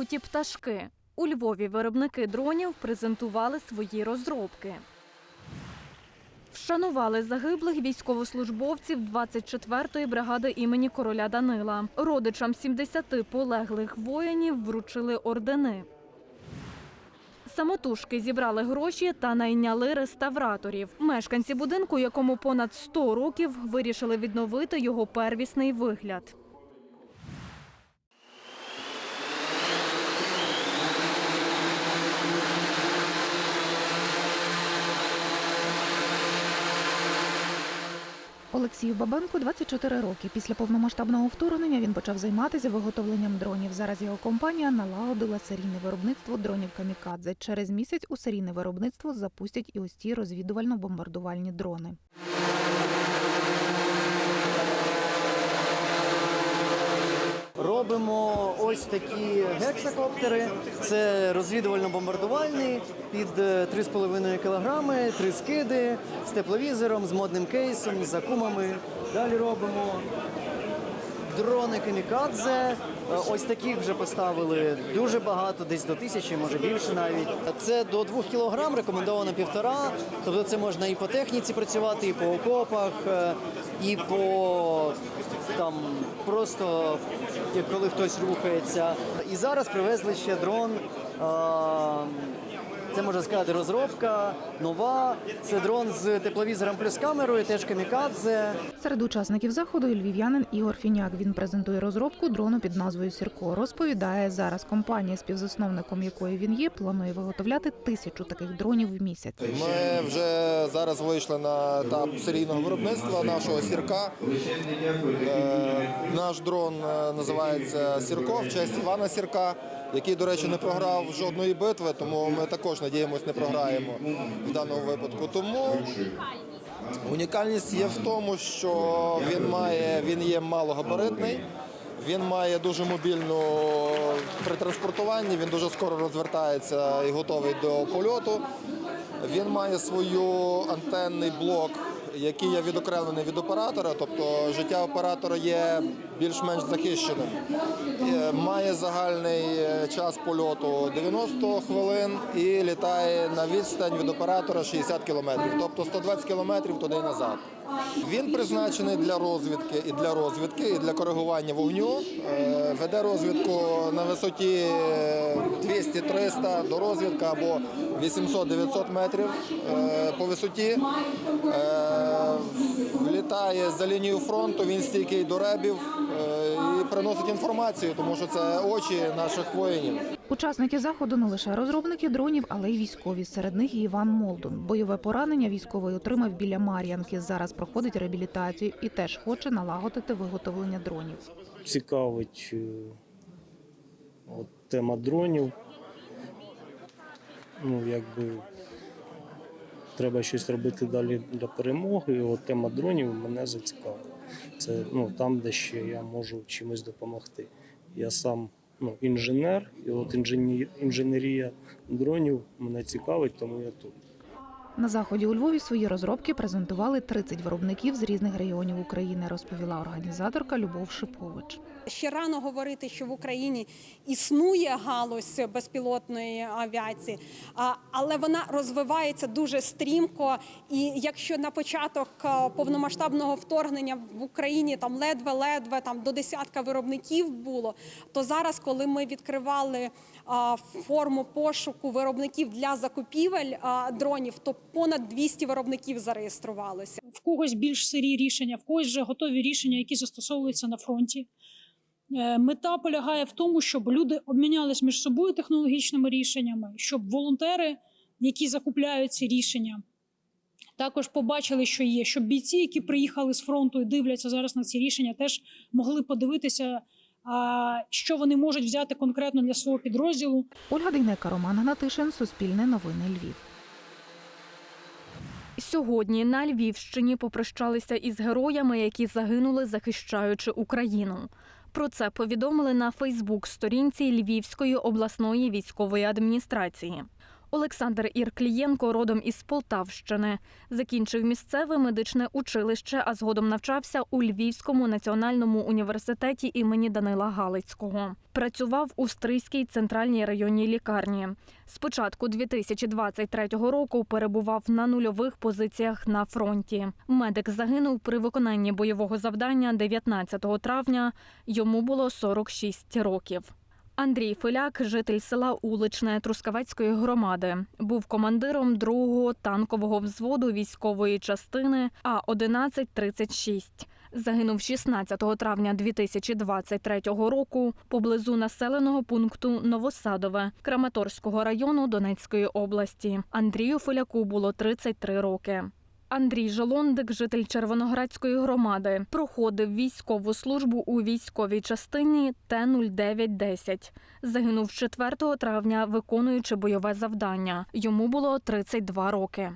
Люті пташки. У Львові виробники дронів презентували свої розробки. Вшанували загиблих військовослужбовців 24-ї бригади імені короля Данила. Родичам 70 полеглих воїнів вручили ордени. Самотужки зібрали гроші та найняли реставраторів. Мешканці будинку, якому понад 100 років, вирішили відновити його первісний вигляд. Олексію Бабенку 24 роки. Після повномасштабного вторгнення він почав займатися виготовленням дронів. Зараз його компанія налагодила серійне виробництво дронів камікадзе. Через місяць у серійне виробництво запустять і ось ці розвідувально-бомбардувальні дрони. Робимо ось такі гексакоптери. Це розвідувально-бомбардувальні під е, 3,5 кг, три скиди з тепловізором, з модним кейсом, з акумами. Далі робимо дрони камікадзе. Е, Ось таких вже поставили дуже багато, десь до тисячі, може більше навіть. Це до 2 кг, рекомендовано півтора. Тобто це можна і по техніці працювати, і по окопах, е, і по там просто коли хтось рухається. І зараз привезли ще дрон. Це можна сказати розробка нова. Це дрон з тепловізором плюс камерою, теж камікадзе. Серед учасників заходу і львів'янин Ігор Фіняк. Він презентує розробку дрону під назвою Сірко. Розповідає, зараз компанія, співзасновником якої він є, планує виготовляти тисячу таких дронів в місяць. Ми вже зараз вийшли на етап серійного виробництва нашого сірка. Е, Наш дрон е, називається Сірко в честь Івана Сірка, який, до речі, не програв жодної битви, тому ми також надіємось, не програємо в даному випадку. Тому унікальність є в тому, що він має він є малогабаритний. Він має дуже мобільну при транспортуванні, він дуже скоро розвертається і готовий до польоту. Він має свою антенний блок, який є відокремлений від оператора, тобто життя оператора є більш-менш захищеним. Е, Має загальний е, час польоту 90 хвилин і літає на відстань від оператора 60 кілометрів, тобто 120 кілометрів туди і назад. Він призначений для розвідки і для розвідки, і для коригування вогню. Е, Веде розвідку на висоті е, 200-300 до розвідки або 800-900 метрів по висоті. Влітає за лінію фронту, він стійкий до ребів е, і приносить інформацію, тому що це очі наших воїнів. Учасники заходу не лише розробники дронів, але й військові. Серед них і Іван Молдун. Бойове поранення військовий отримав біля Мар'янки. Зараз проходить реабілітацію і теж хоче налагодити виготовлення дронів. цікавить е, от, тема дронів. Ну, якби треба щось робити далі для перемоги. І от тема дронів мене зацікавила. Це ну, там, де ще я можу чимось допомогти. Я сам ну, інженер, і от інженерія дронів мене цікавить, тому я тут. На заході у Львові свої розробки презентували 30 виробників з різних регіонів України, розповіла організаторка Любов Шипович. Ще рано говорити, що в Україні існує галузь безпілотної авіації, але вона розвивається дуже стрімко. І якщо на початок повномасштабного вторгнення в Україні там ледве-ледве там до десятка виробників було, то зараз, коли ми відкривали форму пошуку виробників для закупівель дронів, то понад 200 виробників зареєструвалося. в когось більш сирі рішення, в когось вже готові рішення, які застосовуються на фронті. Е, Мета полягає в тому, щоб люди обмінялись між собою технологічними рішеннями, щоб волонтери, які закупляють ці рішення, також побачили, що є, щоб бійці, які приїхали з фронту і дивляться зараз на ці рішення, теж могли подивитися, що вони можуть взяти конкретно для свого підрозділу. Ольга Дейнека, Роман Гнатишин, Суспільне новини Львів. Сьогодні на Львівщині попрощалися із героями, які загинули, захищаючи Україну. Про це повідомили на Фейсбук-сторінці Львівської обласної військової адміністрації. Олександр Ірклієнко родом із Полтавщини. Закінчив місцеве медичне училище, а згодом навчався у Львівському національному університеті імені Данила Галицького. Працював у Стрийській центральній районній лікарні. З початку 2023 року перебував на нульових позиціях на фронті. Медик загинув при виконанні бойового завдання 19 травня. Йому було 46 років. Андрій Филяк, житель села Уличне Трускавецької громади, був командиром другого танкового взводу військової частини А 1136 Загинув 16 травня 2023 року поблизу населеного пункту Новосадове Краматорського району Донецької області. Андрію Филяку було 33 роки. Андрій Жолондик, житель Червоноградської громади, проходив військову службу у військовій частині Т-0910. Загинув 4 травня, виконуючи бойове завдання. Йому було 32 роки.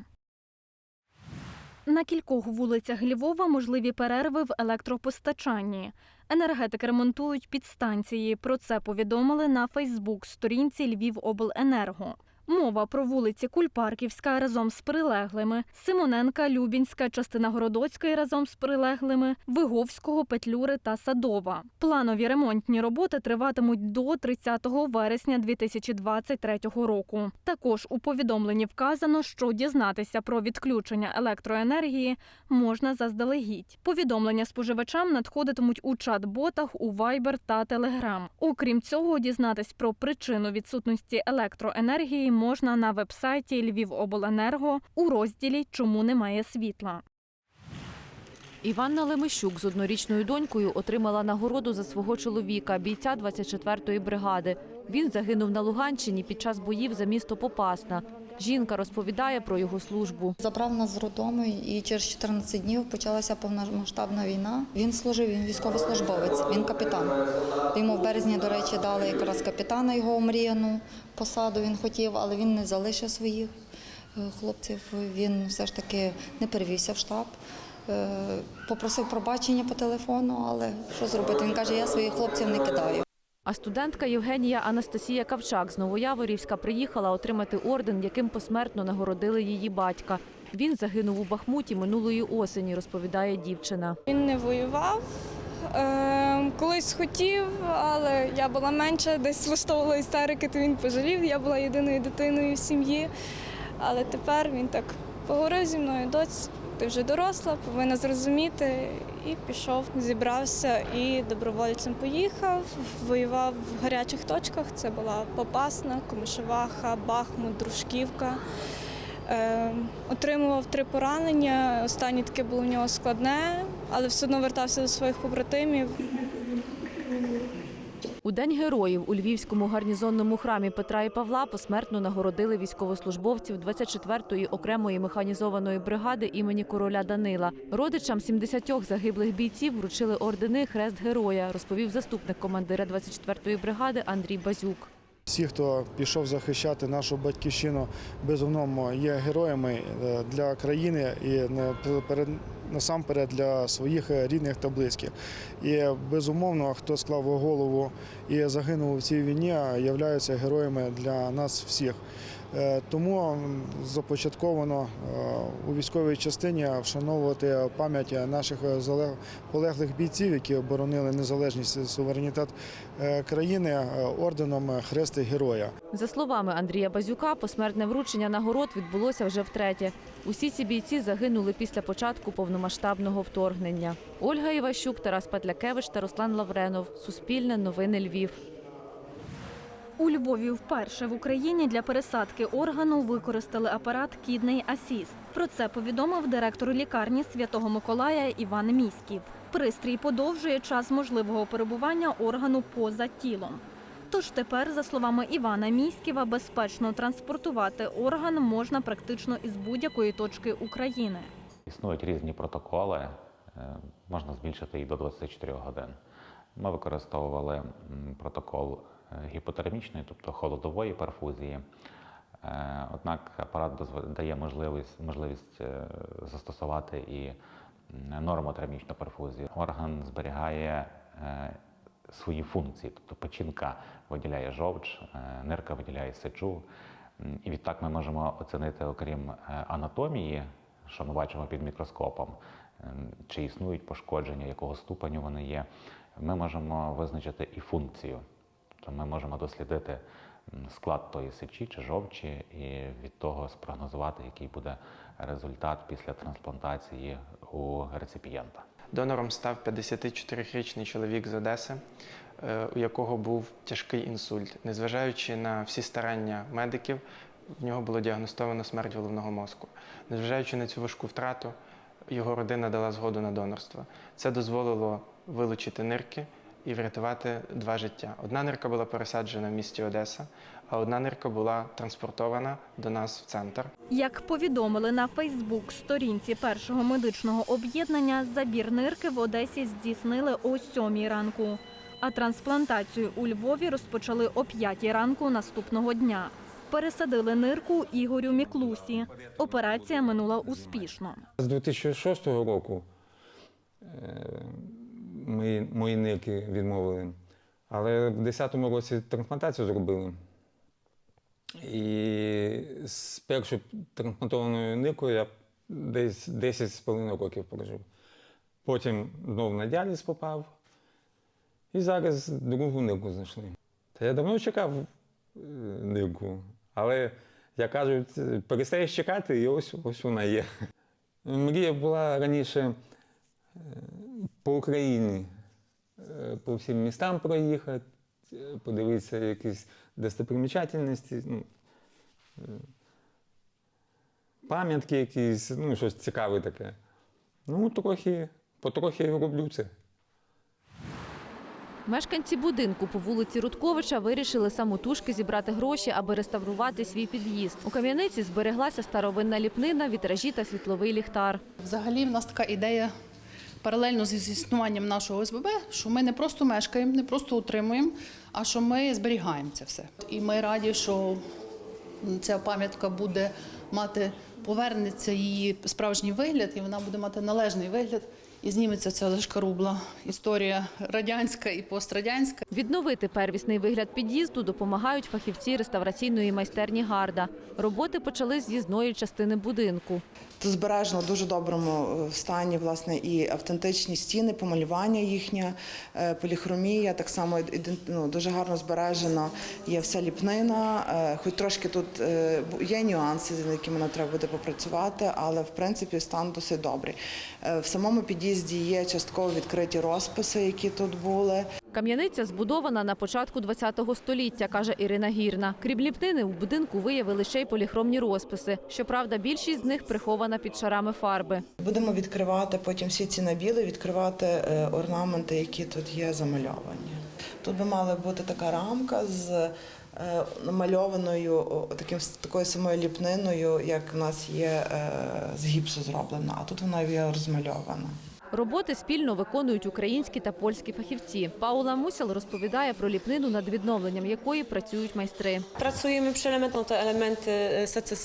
На кількох вулицях Львова можливі перерви в електропостачанні. Енергетики ремонтують підстанції. Про це повідомили на Фейсбук-сторінці Львівобленерго. Мова про вулиці Кульпарківська разом з прилеглими, Симоненка, Любінська, частина Городоцької разом з прилеглими, Виговського, Петлюри та Садова. Планові ремонтні роботи триватимуть до 30 вересня 2023 року. Також у повідомленні вказано, що дізнатися про відключення електроенергії можна заздалегідь. Повідомлення споживачам надходитимуть у чат-ботах у Viber та Telegram. Окрім цього, дізнатись про причину відсутності електроенергії можна на вебсайті Львівобленерго у розділі Чому немає світла. Іванна Лемищук з однорічною донькою отримала нагороду за свого чоловіка, бійця 24-ї бригади. Він загинув на Луганщині під час боїв за місто Попасна. Жінка розповідає про його службу. Забрав нас з роддому і через 14 днів почалася повномасштабна війна. Він служив, він військовослужбовець, він капітан. Йому в березні, до речі, дали якраз капітана його омріяну посаду. Він хотів, але він не залишив своїх е, хлопців. Він все ж таки не перевівся в штаб. Е, Попросив пробачення по телефону, але що зробити? Він каже, я своїх хлопців не кидаю. А студентка Євгенія Анастасія Кавчак з Новояворівська приїхала отримати орден, яким посмертно нагородили її батька. Він загинув у Бахмуті минулої осені, розповідає дівчина. Він не воював. Е, колись хотів, але я була менша, десь влаштовувала істерики, то він пожалів. Я була єдиною дитиною в сім'ї. Але тепер він так поговорив зі мною, доць, ти вже доросла, повинна зрозуміти. І пішов, зібрався і добровольцем поїхав. Воював в гарячих точках. Це була Попасна, Комишеваха, Бахмут, Дружківка. Е, отримував три поранення. Останнє таке було в нього складне, але все одно вертався до своїх побратимів. День героїв у Львівському гарнізонному храмі Петра і Павла посмертно нагородили військовослужбовців 24-ї окремої механізованої бригади імені короля Данила. Родичам 70 загиблих бійців вручили ордени Хрест Героя, розповів заступник командира 24-ї бригади Андрій Базюк. Всі, хто пішов захищати нашу батьківщину, безумовно є героями е, для країни і не перед насамперед для своїх е, рідних та близьких. І безумовно, хто склав голову і загинув у цій війні, являються героями для нас всіх. Е, Тому започатковано е, у військовій частині вшановувати пам'ять наших е, полеглих бійців, які оборонили незалежність і суверенітет країни орденом Хрест Героя. За словами Андрія Базюка, посмертне вручення нагород відбулося вже втретє. Усі ці бійці загинули після початку повномасштабного вторгнення. Ольга Іващук, Тарас Петлякевич та Руслан Лавренов. Суспільне новини Львів. У Львові вперше в Україні для пересадки органу використали апарат Кідний Асіст. Про це повідомив директор лікарні Святого Миколая Іван Міськів. Пристрій подовжує час можливого перебування органу поза тілом. Тож тепер, за словами Івана Міськіва, безпечно транспортувати орган можна практично із будь-якої точки України. Існують різні протоколи, е, можна збільшити і до 24 годин. Ми використовували протокол гіпотермічної, тобто холодової перфузії. Е, Однак апарат дає можливість, можливість е, застосувати і нормотермічну перфузію. Орган зберігає е, свої функції, тобто печінка виділяє жовч, е, нирка виділяє сечу, І відтак ми можемо оцінити, окрім е, анатомії, що ми бачимо під мікроскопом, чи існують пошкодження, якого ступеню вони є. Ми можемо визначити і функцію. Тобто ми можемо дослідити склад тої сечі чи жовчі і від того спрогнозувати, який буде результат після трансплантації у реципієнта. Донором став 54-річний чоловік з Одеси, е, у якого був тяжкий інсульт. Незважаючи на всі старання медиків, в нього було діагностовано смерть головного мозку. Незважаючи на цю важку втрату, його родина дала згоду на донорство. Це дозволило вилучити нирки і врятувати два життя. Одна нирка була пересаджена в місті Одеса, а одна нирка була транспортована до нас в центр. Як повідомили на Фейсбук сторінці першого медичного об'єднання, забір нирки в Одесі здійснили о 7 ранку, а трансплантацію у Львові розпочали о 5 ранку наступного дня. Пересадили нирку Ігорю Міклусі. Операція минула успішно. З 2006 року е, мої, мої нирки відмовили, але в 2010 році трансплантацію зробили. І з першою трансплантованою ниркою я десь 10 з половиною років прожив. Потім знову на діаліз попав, і зараз другу нирку знайшли. Та я давно чекав е, нирку, але, як кажуть, перестаєш чекати, і ось, ось вона є. Мрія була раніше е, по Україні, е, по всім містам проїхати, е, подивитися якісь достопримічательності, ну, е, пам'ятки якісь, ну, щось цікаве таке. Ну, трохи, потрохи роблю це. Мешканці будинку по вулиці Рудковича вирішили самотужки зібрати гроші, аби реставрувати свій під'їзд. У кам'яниці збереглася старовинна ліпнина, вітражі та світловий ліхтар. Взагалі, в нас така ідея паралельно з існуванням нашого ОСББ, що ми не просто мешкаємо, не просто утримуємо, а що ми зберігаємо це все. І ми раді, що ця пам'ятка буде мати, повернеться її справжній вигляд, і вона буде мати належний вигляд. І зніметься ця зашкарубла історія радянська і пострадянська. Відновити первісний вигляд під'їзду допомагають фахівці реставраційної майстерні Гарда. Роботи почали з з'їзної частини будинку. Тут збережено в дуже доброму е, стані власне і автентичні стіни, помалювання їхнє, е, поліхромія. Так само ну, дуже гарно збережено є вся ліпнина. Е, Хоч трошки тут є нюанси, з якими нам треба буде попрацювати, але в принципі стан досить добрий. В самому під'їзді є частково відкриті розписи, які тут були. Кам'яниця збудована на початку ХХ століття, каже Ірина Гірна. Крім ліпнини, у будинку виявили ще й поліхромні розписи. Щоправда, більшість з них прихована під шарами фарби. Будемо відкривати потім всі ці набіли, відкривати е, орнаменти, які тут є замальовані. Тут би мала бути така рамка з е, намальованою таким такою самою ліпниною, як в нас є е, з гіпсу зроблена, а тут вона є розмальована. Роботи спільно виконують українські та польські фахівці. Паула Мусял розповідає про ліпнину, над відновленням якої працюють майстри. Przy elementach, to elementy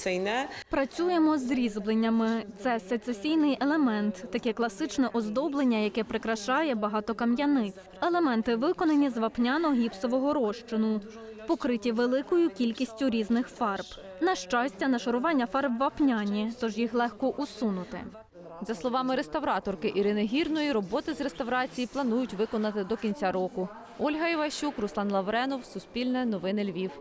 e. Працюємо з різьбленнями. Це сецесійний елемент, таке класичне оздоблення, яке прикрашає багато кам'яниць. Елементи виконані з вапняно-гіпсового розчину, покриті великою кількістю різних фарб. На щастя, нашарування фарб вапняні, тож їх легко усунути. За словами реставраторки Ірини Гірної, роботи з реставрації планують виконати до кінця року. Ольга Іващук, Руслан Лавренов, Суспільне, Новини Львів.